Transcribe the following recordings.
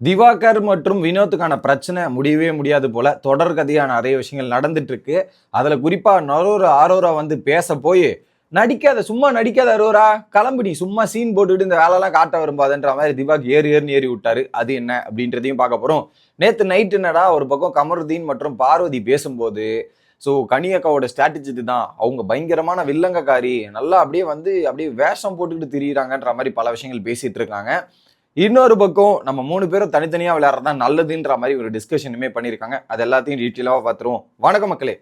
திவாகர் மற்றும் வினோத்துக்கான பிரச்சனை முடியவே முடியாது போல தொடர் கதையான நிறைய விஷயங்கள் நடந்துட்டு இருக்கு அதுல குறிப்பா நரோரா ஆரோரா வந்து பேச போய் நடிக்காத சும்மா நடிக்காத அரோரா கிளம்பிடி சும்மா சீன் போட்டுட்டு இந்த வேலைலாம் காட்ட வரும்பாதுன்ற மாதிரி திவாக் ஏறு ஏறுன்னு ஏறி விட்டாரு. அது என்ன? அப்படின்றதையும் பார்க்க போறோம். நேற்று நைட் என்னடா ஒரு பக்கம் கமருதீன் மற்றும் பார்வதி பேசும்போது ஸோ கனியக்காவோட ஸ்ட்ராட்டஜி தான். அவங்க பயங்கரமான வில்லங்கக்காரி. நல்லா அப்படியே வந்து அப்படியே வேஷம் போட்டுக்கிட்டு திரியிறாங்கன்ற மாதிரி பல விஷயங்கள் பேசிட்டு இருக்காங்க இன்னொரு பக்கம் நம்ம மூணு பேரும் தனித்தனியாக விளையாடுறது தான் நல்லதுன்ற மாதிரி ஒரு டிஸ்கஷனுமே பண்ணியிருக்காங்க. அது எல்லாத்தையும் டீட்டெயிலாக பார்த்துருவோம். வணக்கம் மக்களே.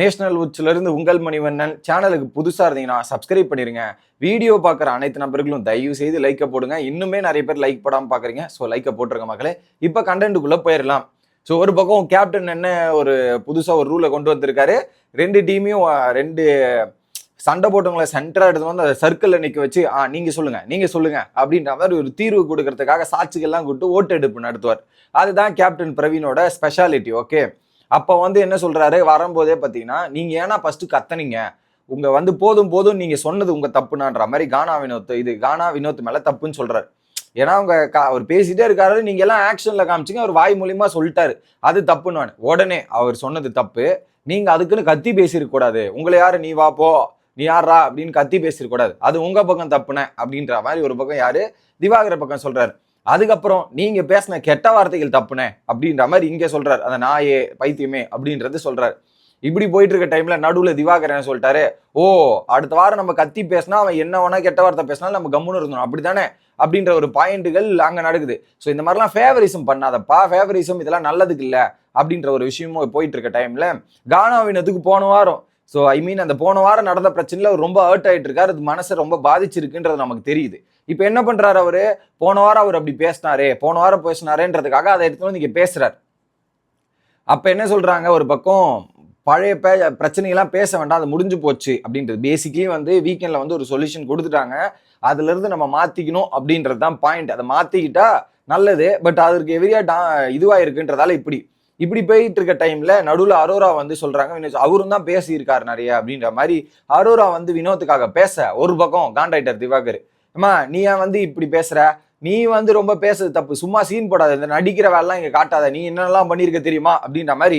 நேஷனல் உச்சிலிருந்து உங்கள் மணிவண்ணன் சேனலுக்கு புதுசாக இருந்தீங்கன்னா சப்ஸ்கிரைப் பண்ணிடுங்க வீடியோ பார்க்குற அனைத்து நபர்களும் தயவு செய்து லைக்கை போடுங்க. இன்னுமே நிறைய பேர் லைக் போடாமல் பார்க்குறீங்க. ஸோ லைக்கை போட்டுருங்க மக்களே. இப்போ கண்டென்ட்டுக்குள்ளே போயிடலாம். ஸோ ஒரு பக்கம் கேப்டன் என்ன ஒரு புதுசாக ஒரு ரூலை கொண்டு வந்திருக்காரு. ரெண்டு டீமையும் ரெண்டு சண்டை போட்டவங்களை சென்டரா எடுத்து வந்து அதை சர்க்கிளில் நிற்க வச்சு ஆ நீங்க சொல்லுங்க நீங்க சொல்லுங்க அப்படின்ற மாதிரி ஒரு தீர்வு கொடுக்கறதுக்காக சாட்சிகள்லாம் கூப்பிட்டு ஓட்டெடுப்பு நடத்துவார். அதுதான் கேப்டன் பிரவீனோட ஸ்பெஷாலிட்டி ஓகே அப்போ வந்து என்ன சொல்றாரு? வரும்போதே பார்த்தீங்கன்னா நீங்க ஏன்னா ஃபர்ஸ்ட் கத்தனீங்க. உங்க வந்து போதும் போதும் நீங்க சொன்னது உங்க தப்புனான்ற மாதிரி கானா வினோத் இது கானா வினோத் மேல தப்புன்னு சொல்றாரு. ஏன்னா அவங்க கா- அவர் பேசிட்டே இருக்காரு நீங்க எல்லாம் ஆக்ஷன்ல காமிச்சிங்க அவர் வாய் மூலியமா சொல்லிட்டாரு. அது தப்புன்னு உடனே அவர் சொன்னது தப்பு. நீங்க அதுக்குன்னு கத்தி பேசியிருக்க கூடாது. உங்களை யாரு நீ வா போ. நீ யாரா அப்படின்னு கத்தி பேசிடக்கூடாது கூடாது. அது உங்க பக்கம் தப்புன அப்படின்ற மாதிரி ஒரு பக்கம் யாரு? திவாகர பக்கம் சொல்றாரு. அதுக்கப்புறம் நீங்க பேசின கெட்ட வார்த்தைகள் தப்புன அப்படின்ற மாதிரி இங்க சொல்றாரு. அந்த நாயே பைத்தியமே அப்படின்றது சொல்றாரு. இப்படி போயிட்டு இருக்க டைம்ல நடுவுல திவாகர் என்ன சொல்லிட்டாரு? ஓ அடுத்த வாரம் நம்ம கத்தி பேசினா அவன் என்ன வேணா கெட்ட வார்த்தை பேசினாலும் நம்ம கம்முன்னு இருந்தோம் அப்படித்தானே? அப்படின்ற ஒரு பாயிண்ட்டுகள் அங்க நடக்குது. ஸோ இந்த மாதிரிலாம் ஃபேவரிசம் பண்ணாதப்பா. ஃபேவரிசம் இதெல்லாம் நல்லதுக்கு இல்லை அப்படின்ற ஒரு விஷயமும் போயிட்டு இருக்க டைம்ல கானாவினத்துக்கு போன வாரம் ஸோ ஐ மீன் அந்த போன வாரம் நடந்த பிரச்சனையில் அவர் ரொம்ப ஹர்ட் ஆகிட்டு இருக்காரு அது மனசை ரொம்ப பாதிச்சிருக்குன்றது நமக்கு தெரியுது. இப்போ என்ன பண்ணுறாரு அவரு? போன வாரம் அவர் அப்படி பேசினாரே போன வாரம் பேசினாரேன்றதுக்காக அதை எடுத்து வந்து இங்கே பேசுறாரு. அப்போ என்ன சொல்கிறாங்க ஒரு பக்கம் பழைய பே பிரச்சனைகள்லாம் பேச வேண்டாம் அது முடிஞ்சு போச்சு அப்படின்றது. பேசிக்கலி வந்து வீக்கெண்டில் வந்து ஒரு சொல்யூஷன் கொடுத்துட்டாங்க. அதுலேருந்து நம்ம மாற்றிக்கணும் அப்படின்றது தான் பாயிண்ட் அதை மாற்றிக்கிட்டா நல்லது பட் அதற்கு எதிரியா டா இதுவாக இருக்குன்றதால இப்படி. இப்படி போயிட்டு இருக்க டைம்ல நடுவில் அரோரா வந்து சொல்றாங்க வினோத் அவரும் தான் பேசியிருக்காரு நிறைய அப்படின்ற மாதிரி அரோரா வந்து வினோத்துக்காக பேச ஒரு பக்கம் காண்டாக்டர் திவாகர் அம்மா நீ ஏன் வந்து இப்படி பேசுற? நீ வந்து ரொம்ப பேசுறது தப்பு சும்மா சீன் போடாத இந்த நடிக்கிற வேலைலாம் இங்க காட்டாத நீ என்னெல்லாம் பண்ணியிருக்க தெரியுமா? அப்படின்ற மாதிரி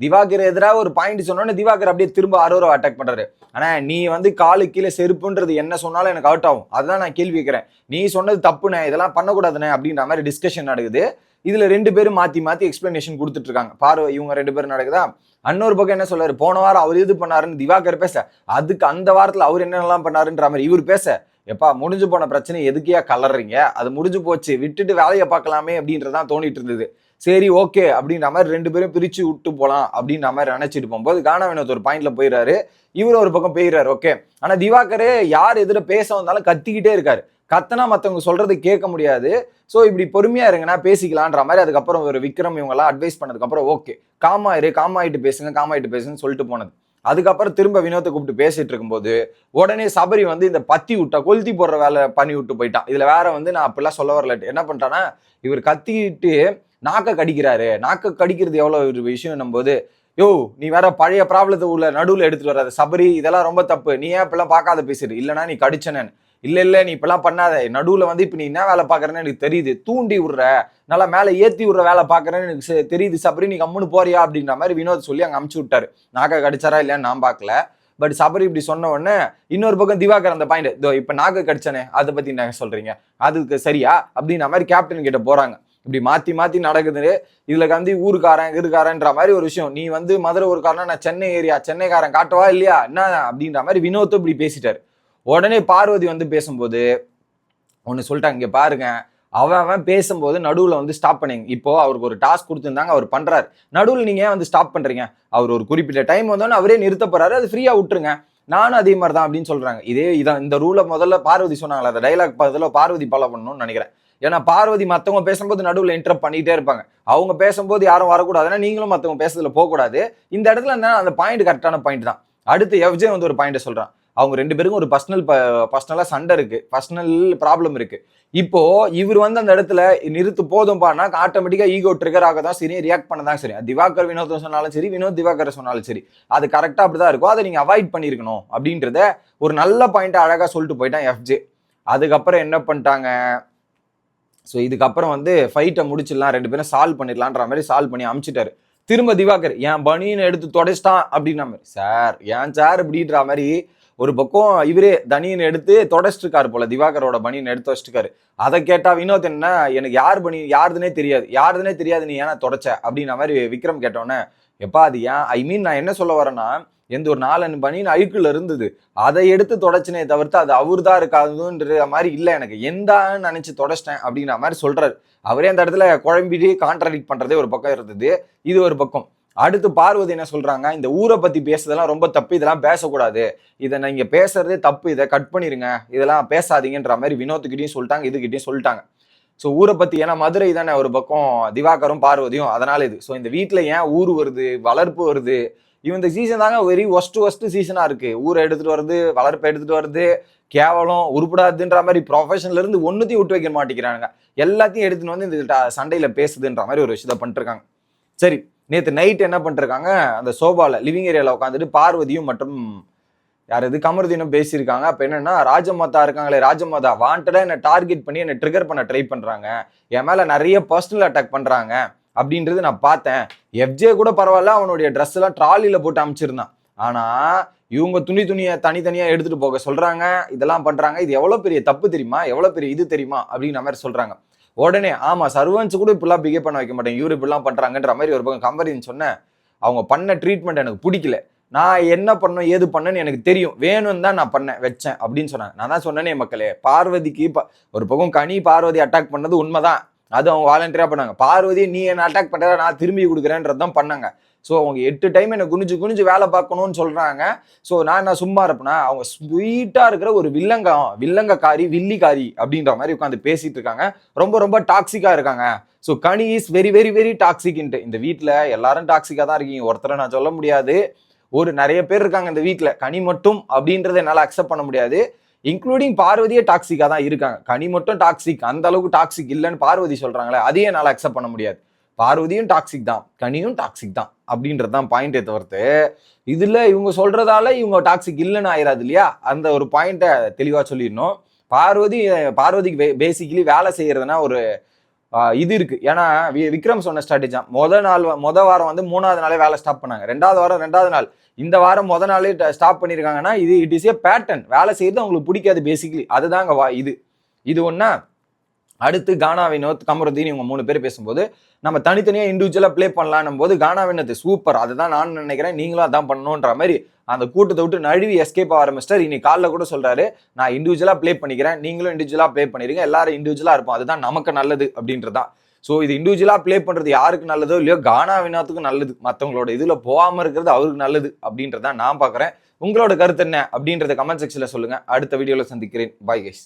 திவாகர் எதிராக ஒரு பாயிண்ட் சொன்னோன்னே திவாகர் அப்படியே திரும்ப அரோரா அட்டாக் பண்றாரு. ஆனா நீ வந்து காலு கீழே செருப்புன்றது என்ன சொன்னாலும் எனக்கு அவுட் ஆகும். அதுதான் நான் கேள்வி கேட்கிறேன். நீ சொன்னது தப்புண்ணே இதெல்லாம் பண்ணக்கூடாதுண்ணே அப்படின்ற மாதிரி டிஸ்கஷன் நடக்குது. இதுல ரெண்டு பேரும் மாத்தி மாத்தி எக்ஸ்பிளனேஷன் கொடுத்துட்டு இருக்காங்க பார்வை இவங்க ரெண்டு பேரும் நடக்குதா? அன்னொரு பக்கம் என்ன சொல்றாரு? போன வாரம் அவர் இது பண்ணாருன்னு திவாகர் பேச அதுக்கு அந்த வாரத்துல அவர் என்னென்னலாம் பண்ணாருன்ற மாதிரி இவர் பேச எப்பா முடிஞ்சு போன பிரச்சனை எதுக்கையா கலர்றீங்க? அது முடிஞ்சு போச்சு விட்டுட்டு வேலையை பார்க்கலாமே அப்படின்றதான் தோணிட்டு இருந்தது. சரி ஓகே அப்படின்ற மாதிரி ரெண்டு பேரும் பிரிச்சு விட்டு போலாம் அப்படின்ற மாதிரி நினைச்சிட்டு போகும்போது கானா வினோத் ஒரு பாயிண்ட்ல போயிடுறாரு. இவர் ஒரு பக்கம் போயிடுறாரு ஓகே ஆனா திவாகரே யார் எதிர பேச வந்தாலும் கத்திக்கிட்டே இருக்காரு. கத்தனா மற்றவங்க சொல்றது கேட்க முடியாது. ஸோ இப்படி பொறுமையா இருங்கண்ணா பேசிக்கலான்ற மாதிரி அதுக்கப்புறம் ஒரு விக்ரம் இவங்கெல்லாம் அட்வைஸ் பண்ணதுக்கப்புறம் ஓகே காமா இரு காமாயிட்டு பேசுங்க காமாயிட்டு பேசுன்னு சொல்லிட்டு போனது. அதுக்கப்புறம் திரும்ப வினோத்தை கூப்பிட்டு பேசிட்டு இருக்கும்போது உடனே சபரி வந்து இந்த பத்தி விட்டா கொளுத்தி போடுற வேலை பண்ணி விட்டு போயிட்டான். இதுல வேற வந்து நான் அப்படிலாம் சொல்ல வரல. என்ன பண்ணிட்டானா இவர் கத்திட்டு நாக்க கடிக்கிறாரு. நாக்க கடிக்கிறது எவ்வளோ ஒரு விஷயம் போது யோ நீ வேற பழைய ப்ராப்ளத்தை உள்ள நடுவில் எடுத்துட்டு வராது சபரி. இதெல்லாம் ரொம்ப தப்பு. நீ ஏன் இப்பெல்லாம் பார்க்காத பேசுற இல்லைனா நீ கடிச்சனேன்னு. இல்லை இல்லை நீ இப்பெல்லாம் பண்ணாத. நடுவில் வந்து இப்போ நீ என்ன வேலை பார்க்குறேன்னு எனக்கு தெரியுது. தூண்டி விடுற. நல்லா மேலே ஏற்றி விடுற வேலை பார்க்குறேன்னு எனக்கு செ- தெரியுது. சபரி நீ கம்முன்னு போறியா அப்படின்ற மாதிரி வினோத் சொல்லி அங்கே அமுச்சு விட்டாரு. நாக்க கடிச்சாரா இல்லையான்னு நான் பார்க்கல. பட் சபரி இப்படி சொன்ன உடனே இன்னொரு பக்கம் திவாகர் அந்த பாயிண்ட் இதோ இப்போ நாக்கு கடிச்சனே அதை பற்றி என்ன சொல்கிறீங்க அதுக்கு சரியா? அப்படின்ற மாதிரி கேப்டன் கிட்ட போகிறாங்க இப்படி மாற்றி மாற்றி நடக்குது. இதில் வந்து ஊருக்காரன் இருக்காரன்ற மாதிரி ஒரு விஷயம். நீ வந்து மதுரை ஊருக்காரனா? நான் சென்னை ஏரியா சென்னைக்காரன் காட்டவா இல்லையா? என்ன அப்படின்ற மாதிரி வினோத்தும் இப்படி பேசிட்டாரு. உடனே பார்வதி வந்து பேசும்போது ஒன்று சொல்லிட்டாங்க இங்கே பாருங்க. அவன் அவன் பேசும்போது நடுவில் வந்து ஸ்டாப் பண்ணிங்க. இப்போ அவருக்கு ஒரு டாஸ்க் கொடுத்துருந்தாங்க அவர் பண்ணுறாரு நடுவில் நீங்கள் ஏன் வந்து ஸ்டாப் பண்ணுறீங்க அவர் ஒரு குறிப்பிட்ட டைம் வந்தோன்னு அவரே நிறுத்த போறாரு அது ஃப்ரீயாக விட்டுருங்க. நானும் அதே மாதிரி தான் அப்படின்னு சொல்கிறாங்க இதே இதான் இந்த ரூலை முதல்ல பார்வதி சொன்னாங்களா? அந்த டைலாக் பதில் பார்வதி ஃபாலோ பண்ணணும்னு நினைக்கிறேன். ஏன்னா பார்வதி மற்றவங்க பேசும்போது நடுவில் இன்டரப்ட் பண்ணிகிட்டே இருப்பாங்க. அவங்க பேசும்போது யாரும் வரக்கூடாதுன்னா நீங்களும் மற்றவங்க பேசுறதுல போகக்கூடாது. இந்த இடத்துல என்ன அந்த பாயிண்ட் கரெக்டான பாயிண்ட் தான். அடுத்து எஃப்ஜே வந்து ஒரு பாயிண்ட் சொல்கிறான் அவங்க ரெண்டு பேருக்கும் ஒரு பர்சனல் பர்சனலாக சண்டை இருக்கு. பர்சனல் ப்ராப்ளம் இருக்கு. இப்போ இவர் வந்து அந்த இடத்துல நிறுத்து போதும்பானா ஆட்டோமேட்டிக்காக ஈகோ ட்ரிகர் ஆக தான் சரி ரியாக்ட் பண்ண தான் சரி திவாகர் வினோத் சொன்னாலும் சரி வினோத் திவாகர் சொன்னாலும் சரி. அது கரெக்டாக அப்படி தான் இருக்கும். அதை நீங்கள் அவாய்ட் பண்ணியிருக்கணும். அப்படின்றத ஒரு நல்ல பாயிண்ட்டை அழகாக சொல்லிட்டு போயிட்டான் எஃப்ஜே அதுக்கப்புறம் என்ன பண்ணிட்டாங்க? ஸோ இதுக்கப்புறம் வந்து ஃபைட்டை முடிச்சிடலாம். ரெண்டு பேரும் சால்வ் பண்ணிடலான்ற மாதிரி சால்வ் பண்ணி அமிச்சிட்டாரு. திரும்ப திவாகர் என் பனியனை எடுத்து தொடச்சிட்டான்? அப்படின்ற மாதிரி. சார் ஏன் சார்? இப்படின்ற மாதிரி ஒரு பக்கம் இவரே தனியன் எடுத்து தொடச்சிருக்காரு போல திவாகரோட பனியன் எடுத்து வச்சிருக்காரு. அதை கேட்டா வினோத் என்ன எனக்கு யார் பனி யாருதுனே தெரியாது யாருதுனே தெரியாது நீ ஏன்னா தொடச்ச? அப்படின்ற மாதிரி விக்ரம் கேட்டோன்னே எப்பா அது ஏன் ஐ மீன் நான் என்ன சொல்ல வரேன்னா எந்த ஒரு நாலு பனியன் அழுக்குல இருந்தது. அதை எடுத்து தொடச்சினே தவிர்த்து அது அவர் தான் இருக்காதுன்ற மாதிரி இல்லை எனக்கு. எந்தான்னு நினைச்சு தொடச்சிட்டேன் அப்படிங்கிற மாதிரி சொல்றாரு. அவரே அந்த இடத்துல குழம்பிட்டு கான்ட்ராடிக்ட் பண்றதே ஒரு பக்கம் இருந்தது. இது ஒரு பக்கம். அடுத்து பார்வதி என்ன சொல்றாங்க? இந்த ஊரை பத்தி பேசுறதெல்லாம் ரொம்ப தப்பு. இதெல்லாம் பேசக்கூடாது. இதை நீங்க பேசுறதே தப்பு. இதை கட் பண்ணிருங்க. இதெல்லாம் பேசாதீங்கன்ற மாதிரி வினோத்துக்கிட்டையும் சொல்லிட்டாங்க இதுகிட்டையும் சொல்லிட்டாங்க. ஸோ ஊரை பத்தி ஏன்னா மதுரை தானே ஒரு பக்கம் திவாகரும் பார்வதியும். அதனால இது. ஸோ இந்த வீட்டில் ஏன் ஊர் வருது வளர்ப்பு வருது? இவன் இந்த சீசன் தாங்க வெரி ஒஸ்ட் ஒஸ்ட் சீசனாக இருக்கு. ஊரை எடுத்துட்டு வருது வளர்ப்பை எடுத்துட்டு வருது கேவலம் உருப்படாதுன்ற மாதிரி ப்ரொஃபஷன்ல இருந்து ஒன்றுத்தையும் விட்டு வைக்க மாட்டேங்கிறாங்க எல்லாத்தையும் எடுத்துன்னு வந்து இந்த சண்டையில் சண்டையில பேசுதுன்ற மாதிரி ஒரு விஷயத்தை பண்ணிட்டுருக்காங்க சரி நேற்று நைட் என்ன பண்ணிருக்காங்க? அந்த சோபாவில் லிவிங் ஏரியாவில் உட்காந்துட்டு பார்வதியும் மற்றும் யார் இது? கமருதீனும் பேசியிருக்காங்க. அப்போ என்னென்னா ராஜமாதா இருக்காங்களே ராஜமாதா வாண்டடாக என்னை டார்கெட் பண்ணி என்னை ட்ரிகர் பண்ண ட்ரை பண்ணுறாங்க என் மேலே நிறைய பர்சனல் அட்டாக் பண்ணுறாங்க அப்படின்றது நான் பார்த்தேன். எஃப்ஜே கூட பரவாயில்ல அவனுடைய ட்ரெஸ் எல்லாம் போட்டு அமைச்சிருந்தான். ஆனால் இவங்க துணி துணியை தனித்தனியாக எடுத்துகிட்டு போக சொல்கிறாங்க இதெல்லாம் பண்ணுறாங்க இது எவ்வளோ பெரிய தப்பு தெரியுமா? எவ்வளோ பெரிய இது தெரியுமா? அப்படின்ற மாதிரி சொல்கிறாங்க உடனே ஆமாம் சர்வன்ஸ் கூட இப்படிலாம் பிஹேவ் பண்ண வைக்க மாட்டேன். இவர் இப்படிலாம் பண்ணுறாங்கன்ற மாதிரி ஒரு பக்கம் கம்பெனின்னு சொன்னேன். அவங்க பண்ண ட்ரீட்மெண்ட் எனக்கு பிடிக்கல. நான் என்ன பண்ணோம் ஏது பண்ணேன்னு எனக்கு தெரியும். வேணும்னு தான் நான் பண்ணேன் வச்சேன் அப்படின்னு சொன்னாங்க. நான் தான் சொன்னேனே மக்களே பார்வதிக்கு ஒரு பக்கம் கனி பார்வதி அட்டாக் பண்ணது உண்மைதான். அது அவங்க வாலண்டியராக பண்ணாங்க. பார்வதி நீ என்ன அட்டாக் பண்ற நான் திரும்பி கொடுக்குறேன்றது தான் பண்ணாங்க. ஸோ அவங்க எட்டு டைம் என்னை குனிஞ்சு குனிஞ்சு வேலை பார்க்கணும்னு சொல்கிறாங்க ஸோ நான் என்ன சும்மா இருப்பேனா அவங்க ஸ்வீட்டாக இருக்கிற ஒரு வில்லங்கம் வில்லங்கக்காரி வில்லிக்காரி அப்படின்ற மாதிரி உட்காந்து பேசிகிட்டு இருக்காங்க. ரொம்ப ரொம்ப டாக்ஸிக்காக இருக்காங்க. So Kani is very very very டாக்ஸிக்ன்ட்டு இந்த வீட்டில் எல்லாரும் டாக்ஸிக்காக தான் இருக்கீங்க. ஒருத்தரை நான் சொல்ல முடியாது. ஒரு நிறைய பேர் இருக்காங்க இந்த வீட்டில் கனி மட்டும் அப்படின்றத என்னால் அக்செப்ட் பண்ண முடியாது. இன்க்ளூடிங் பார்வதியே டாக்ஸிக்காக தான் இருக்காங்க. கனி மட்டும் டாக்ஸிக் அந்த அளவுக்கு டாக்ஸிக் இல்லைன்னு பார்வதி சொல்கிறாங்களே அதையே என்னால் அக்செப்ட் பண்ண முடியாது. பார்வதியும் டாக்ஸிக் தான் கனியும் டாக்ஸிக் தான் அப்படின்றது தான் பாயிண்டே தவிர்த்து இதில் இவங்க சொல்கிறதால இவங்க டாக்ஸிக் இல்லைன்னு ஆயிராது இல்லையா? அந்த ஒரு பாயிண்ட்டை தெளிவாக சொல்லிடணும். பார்வதி பார்வதிக்கு பேசிக்கலி வேலை செய்கிறதுனா ஒரு இது இருக்கு. ஏன்னா வி- விக்ரம் சொன்ன ஸ்ட்ராட்டஜி தான். முத நாள் வ- முத வாரம் வந்து மூணாவது நாளே வேலை ஸ்டாப் பண்ணாங்க. ரெண்டாவது வாரம் ரெண்டாவது நாள். இந்த வாரம் முத நாளே ஸ்டாப் பண்ணியிருக்காங்கன்னா இது இட் இஸ் ஏ பேட்டர்ன் வேலை செய்யறது அவங்களுக்கு பிடிக்காது பேசிக்கலி அதுதாங்க வா இது. இது ஒன்றா அடுத்து கானா வினோத் கமருதீன் இவங்க மூணு பேர் பேசும்போது நம்ம தனித்தனியாக இண்டிவிஜுவலாக ப்ளே பண்ணலான்னும் போது கானா வினோத் சூப்பர் அதுதான் நான் நினைக்கிறேன். நீங்களும் அதான் பண்ணணுன்ற மாதிரி அந்த கூட்டத்தை விட்டு நழுவி எஸ்கேப் ஆகிற மிஸ்டர் இன்னைக்கு காலில் கூட சொல்கிறாரு நான் இண்டிவிஜுவலாக ப்ளே பண்ணிக்கிறேன். நீங்களும் இண்டிவிஜுவலாக ப்ளே பண்ணிருங்க. எல்லாரும் இண்டிவிஜுவலாக இருப்போம். அதுதான் நமக்கு நல்லது அப்படின்றதான் ஸோ இது இண்டிவிஜுவலாக ப்ளே பண்ணுறது யாருக்கு நல்லதோ இல்லையோ கானா வினோத்துக்கு நல்லது. மற்றவங்களோட இதில் போகாமல் இருக்கிறது அவருக்கு நல்லது அப்படின்றதான் நான் பார்க்குறேன் உங்களோட கருத்து என்ன அப்படின்றத கமெண்ட் செக்ஷனில் சொல்லுங்கள் அடுத்த வீடியோவில் சந்திக்கிறேன். Bye guys